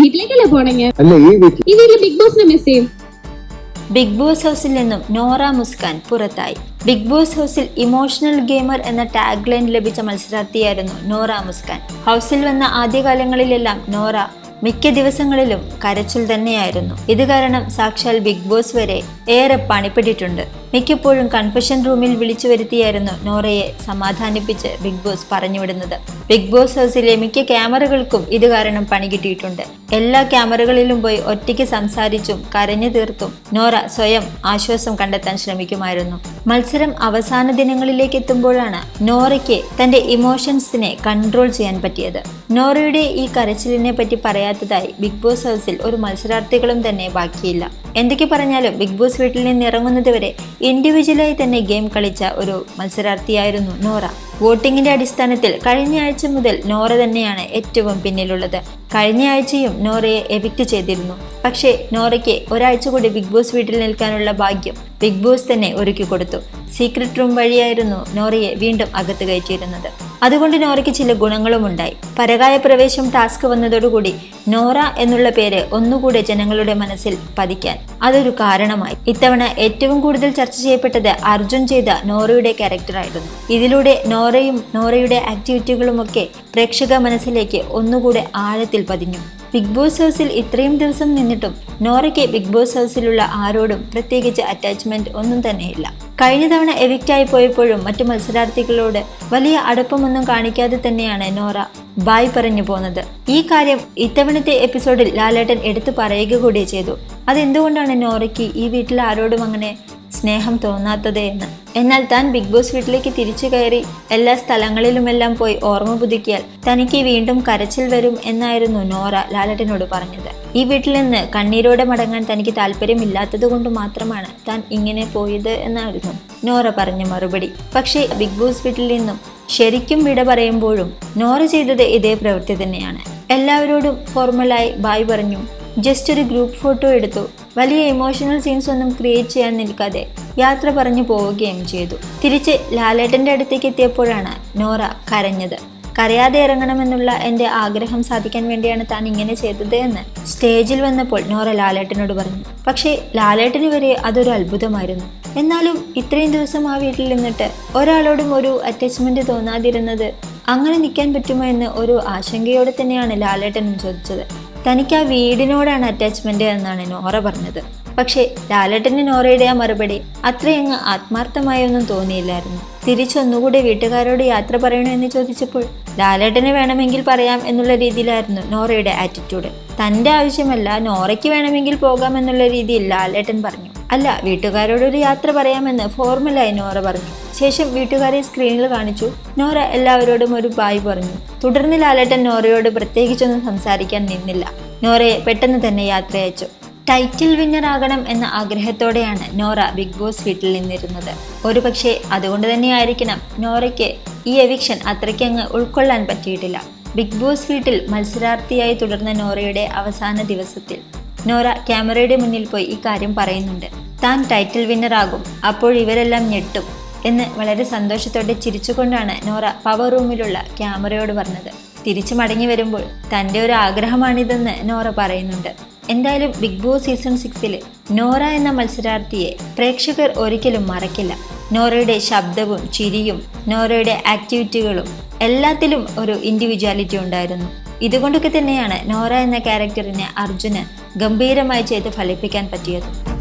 വീട്ടിലേക്കല്ലേ പോണെങ്കിൽ അല്ല ഈ വീട്ടിൽ ഈ വീട്ടിൽ ബിഗ് ബോസിനെ മിസ് ചെയ്യും. ബിഗ് ബോസ് ഹൗസിൽ നിന്നും നോറ മുസ്കാൻ പുറത്തായി. ബിഗ് ബോസ് ഹൗസിൽ ഇമോഷണൽ ഗെയിമർ എന്ന ടാഗ് ലൈൻ ലഭിച്ച മത്സരാർത്ഥിയായിരുന്നു നോറ മുസ്കാൻ. ഹൗസിൽ വന്ന ആദ്യകാലങ്ങളിലെല്ലാം നോറ മിക്ക ദിവസങ്ങളിലും കരച്ചിൽ തന്നെയായിരുന്നു. ഇത് കാരണം സാക്ഷാൽ ബിഗ് ബോസ് വരെ ഏറെ പണിപ്പെട്ടിട്ടുണ്ട്. മിക്കപ്പോഴും കൺഫഷൻ റൂമിൽ വിളിച്ചു വരുത്തിയായിരുന്നു നോറയെ സമാധാനിപ്പിച്ച് ബിഗ് ബോസ് പറഞ്ഞുവിടുന്നത്. ബിഗ് ബോസ് ഹൗസിലെ മിക്ക ക്യാമറകൾക്കും ഇത് കാരണം പണി കിട്ടിയിട്ടുണ്ട്. എല്ലാ ക്യാമറകളിലും പോയി ഒറ്റയ്ക്ക് സംസാരിച്ചും കരഞ്ഞു തീർത്തും നോറ സ്വയം ആശ്വാസം കണ്ടെത്താൻ ശ്രമിക്കുമായിരുന്നു. മത്സരം അവസാന ദിനങ്ങളിലേക്ക് എത്തുമ്പോഴാണ് നോറയ്ക്ക് തന്റെ ഇമോഷൻസിനെ കൺട്രോൾ ചെയ്യാൻ പറ്റിയത്. നോറയുടെ ഈ കരച്ചിലിനെ പറ്റി പറയാത്തതായി ബിഗ് ബോസ് ഹൗസിൽ ഒരു മത്സരാർത്ഥികളും തന്നെ ബാക്കിയില്ല. എന്തൊക്കെ പറഞ്ഞാലും ബിഗ് ബോസ് വീട്ടിൽ നിന്ന് ഇറങ്ങുന്നതുവരെ ഇൻഡിവിജ്വലായി തന്നെ ഗെയിം കളിച്ച ഒരു മത്സരാർത്ഥിയായിരുന്നു നോറ. വോട്ടിംഗിന്റെ അടിസ്ഥാനത്തിൽ കഴിഞ്ഞ ആഴ്ച മുതൽ നോറ തന്നെയാണ് ഏറ്റവും പിന്നിലുള്ളത്. കഴിഞ്ഞ ആഴ്ചയും നോറയെ എവിക്റ്റ് ചെയ്തിരുന്നു. പക്ഷേ നോറയ്ക്ക് ഒരാഴ്ച കൂടി ബിഗ് ബോസ് വീട്ടിൽ നിൽക്കാനുള്ള ഭാഗ്യം ബിഗ് ബോസ് തന്നെ ഒരുക്കി കൊടുത്തു സീക്രട്ട് റൂം വഴിയായിരുന്നു നോറയെ വീണ്ടും അകത്ത് കയറ്റിയിരുന്നത്. അതുകൊണ്ട് നോറയ്ക്ക് ചില ഗുണങ്ങളും ഉണ്ടായി. പരകായ പ്രവേശം ടാസ്ക് വന്നതോടുകൂടി നോറ എന്നുള്ള പേര് ഒന്നുകൂടെ ജനങ്ങളുടെ മനസ്സിൽ പതിക്കാൻ അതൊരു കാരണമായി. ഇത്തവണ ഏറ്റവും കൂടുതൽ ചർച്ച ചെയ്യപ്പെട്ടത് അർജുൻ ചെയ്ത നോറയുടെ ക്യാരക്ടറായിരുന്നു. ഇതിലൂടെ നോറയും നോറയുടെ ആക്ടിവിറ്റികളുമൊക്കെ പ്രേക്ഷക മനസ്സിലേക്ക് ഒന്നുകൂടെ ആഴത്തിൽ പതിഞ്ഞു. ബിഗ് ബോസ് ഹൗസിൽ ഇത്രയും ദിവസം നിന്നിട്ടും നോറയ്ക്ക് ബിഗ് ബോസ് ഹൗസിലുള്ള ആരോടും പ്രത്യേകിച്ച് അറ്റാച്ച്മെന്റ് ഒന്നും തന്നെയില്ല. കഴിഞ്ഞ തവണ എവിക്റ്റായി പോയപ്പോഴും മറ്റു മത്സരാർത്ഥികളോട് വലിയ അടുപ്പമൊന്നും കാണിക്കാതെ തന്നെയാണ് നോറ. ബായ് പറഞ്ഞു പോന്നത്. ഈ കാര്യം ഇത്തവണത്തെ എപ്പിസോഡിൽ ലാലേട്ടൻ എടുത്തു പറയുക കൂടി ചെയ്തു. അതെന്തുകൊണ്ടാണ് നോറയ്ക്ക് ഈ വീട്ടിൽ ആരോടും അങ്ങനെ സ്നേഹം തോന്നാത്തത് എന്ന് എന്നാൽ താൻ ബിഗ് ബോസ് വീട്ടിലേക്ക് തിരിച്ചു കയറി എല്ലാ സ്ഥലങ്ങളിലുമെല്ലാം പോയി ഓർമ്മ പുതുക്കിയാൽ തനിക്ക് വീണ്ടും കരച്ചിൽ വരും എന്നായിരുന്നു നോറ ലാലട്ടനോട് പറഞ്ഞത്. ഈ വീട്ടിൽ നിന്ന് കണ്ണീരോടെ മടങ്ങാൻ തനിക്ക് താല്പര്യമില്ലാത്തത് കൊണ്ട് മാത്രമാണ് താൻ ഇങ്ങനെ പോയത് എന്നായിരുന്നു നോറ പറഞ്ഞ മറുപടി. പക്ഷേ ബിഗ് ബോസ് വീട്ടിൽ നിന്നും ശരിക്കും വിട പറയുമ്പോഴും നോറ ചെയ്തത് ഇതേ പ്രവൃത്തി തന്നെയാണ്. എല്ലാവരോടും ഫോർമലായി ബായ് പറഞ്ഞു ജസ്റ്റ് ഒരു ഗ്രൂപ്പ് ഫോട്ടോ എടുത്തു. വലിയ ഇമോഷണൽ സീൻസ് ഒന്നും ക്രിയേറ്റ് ചെയ്യാൻ നിൽക്കാതെ യാത്ര പറഞ്ഞു പോവുകയും ചെയ്തു. തിരിച്ച് ലാലേട്ടന്റെ അടുത്തേക്ക് എത്തിയപ്പോഴാണ് നോറ കരഞ്ഞത്. കരയാതെ ഇറങ്ങണമെന്നുള്ള എന്റെ ആഗ്രഹം സാധിക്കാൻ വേണ്ടിയാണ് താൻ ഇങ്ങനെ ചെയ്തത് എന്ന് സ്റ്റേജിൽ വന്നപ്പോൾ നോറ ലാലേട്ടനോട് പറഞ്ഞു. പക്ഷേ ലാലേട്ടന് വരെ അതൊരു അത്ഭുതമായിരുന്നു. എന്നാലും ഇത്രയും ദിവസം ആ വീട്ടിൽ നിന്നിട്ട് ഒരാളോടും ഒരു അറ്റാച്ച്മെന്റ് തോന്നാതിരുന്നത് അങ്ങനെ നിൽക്കാൻ പറ്റുമോ എന്ന് ഒരു ആശങ്കയോടെ തന്നെയാണ് ലാലേട്ടനും ചോദിച്ചത്. തനിക്ക് ആ വീടിനോടാണ് അറ്റാച്ച്മെന്റ് എന്നാണ് നോറ പറഞ്ഞത്. പക്ഷേ ലാലേട്ടന് നോറയുടെ ആ മറുപടി അത്രയങ്ങ് ആത്മാർത്ഥമായൊന്നും തോന്നിയില്ലായിരുന്നു. തിരിച്ചൊന്നുകൂടി വീട്ടുകാരോട് യാത്ര പറയണോ എന്ന് ചോദിച്ചപ്പോൾ ലാലേട്ടന് വേണമെങ്കിൽ പറയാം എന്നുള്ള രീതിയിലായിരുന്നു നോറയുടെ ആറ്റിറ്റ്യൂഡ് തന്റെ ആവശ്യമല്ല നോറയ്ക്ക് വേണമെങ്കിൽ പോകാം എന്നുള്ള രീതിയിൽ ലാലേട്ടൻ പറഞ്ഞു. അല്ല വീട്ടുകാരോടൊരു യാത്ര പറയാമെന്ന് ഫോർമലായി നോറ പറഞ്ഞു. ശേഷം വീട്ടുകാരെ സ്ക്രീനിൽ കാണിച്ചു. നോറ എല്ലാവരോടും ഒരു ബായ് പറഞ്ഞു. തുടർന്ന് ലാലേട്ടൻ നോറയോട് പ്രത്യേകിച്ചൊന്നും സംസാരിക്കാൻ നിന്നില്ല. നോറയെ പെട്ടെന്ന് തന്നെ യാത്രയച്ചു ടൈറ്റിൽ വിന്നർ ആകണം എന്ന ആഗ്രഹത്തോടെയാണ് നോറ ബിഗ് ബോസ് വീട്ടിൽ നിന്നിരുന്നത്. ഒരു പക്ഷേ അതുകൊണ്ട് തന്നെയായിരിക്കണം നോറയ്ക്ക് ഈ എവിക്ഷൻ അത്രയ്ക്കങ്ങ് ഉൾക്കൊള്ളാൻ പറ്റിയിട്ടില്ല. ബിഗ് ബോസ് വീട്ടിൽ മത്സരാർത്ഥിയായി തുടർന്ന നോറയുടെ അവസാന ദിവസത്തിൽ നോറ ക്യാമറയുടെ മുന്നിൽ പോയി ഈ കാര്യം പറയുന്നുണ്ട്. താൻ ടൈറ്റിൽ വിന്നറാകും അപ്പോൾ ഇവരെല്ലാം ഞെട്ടും എന്ന് വളരെ സന്തോഷത്തോടെ ചിരിച്ചുകൊണ്ടാണ് നോറ പവർ റൂമിലുള്ള ക്യാമറയോട് പറഞ്ഞത്. തിരിച്ചു മടങ്ങി വരുമ്പോൾ തന്റെ ഒരു ആഗ്രഹമാണിതെന്ന് നോറ പറയുന്നുണ്ട്. എന്തായാലും ബിഗ് ബോസ് സീസൺ സിക്സിൽ നോറ എന്ന മത്സരാർത്ഥിയെ പ്രേക്ഷകർ ഒരിക്കലും മറക്കില്ല. നോറയുടെ ശബ്ദവും ചിരിയും നോറയുടെ ആക്ടിവിറ്റികളും എല്ലാത്തിലും ഒരു ഇൻഡിവിജ്വാലിറ്റി ഉണ്ടായിരുന്നു. ഇതുകൊണ്ടൊക്കെ തന്നെയാണ് നോറ എന്ന ക്യാരക്ടറിനെ അർജുന് ഗംഭീരമായി ചെയ്ത് ഫലിപ്പിക്കാൻ പറ്റിയത്.